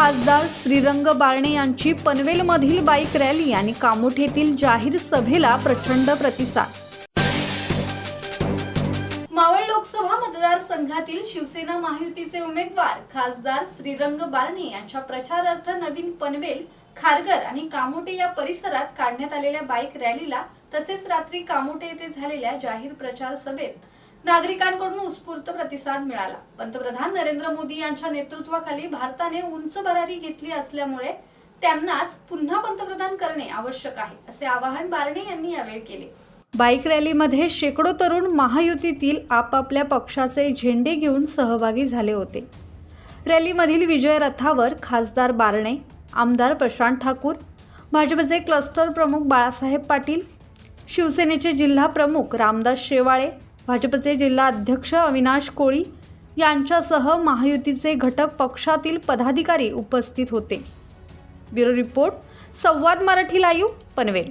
खासदार श्रीरंग बारणे यांची पनवेलमधील bike rally आणि कामोठेतील जाहीर सभेला प्रचंड प्रतिसाद. लोकसभा मतदारसंघातील शिवसेना महायुतीचे उमेदवार खासदार श्रीरंग बारणे यांच्या प्रचारार्थ नवीन पनवेल खारगर आणि कामोटे या परिसरात काढण्यात आलेल्या बाईक रॅलीला तसेच रात्री कामोटे येथे झालेल्या जाहीर प्रचार सभेत नागरिकांकडून उत्स्फूर्त प्रतिसाद मिळाला. पंतप्रधान नरेंद्र मोदी यांच्या नेतृत्वाखाली भारताने उंच भरारी घेतली असल्यामुळे त्यांनाच पुन्हा पंतप्रधान करणे आवश्यक आहे असे आवाहन बारणे यांनी यावेळी केले. बाईक रॅलीमध्ये शेकडो तरुण महायुतीतील आपापल्या पक्षाचे झेंडे घेऊन सहभागी झाले होते. रॅलीमधील विजय रथावर खासदार बारणे आमदार प्रशांत ठाकूर भाजपचे क्लस्टर प्रमुख बाळासाहेब पाटील शिवसेनेचे जिल्हा प्रमुख रामदास शेवाळे भाजपचे जिल्हा अध्यक्ष अविनाश कोळी यांच्यासह महायुतीचे घटक पक्षातील पदाधिकारी उपस्थित होते. Bureau report Samvad Marathi live Panvel.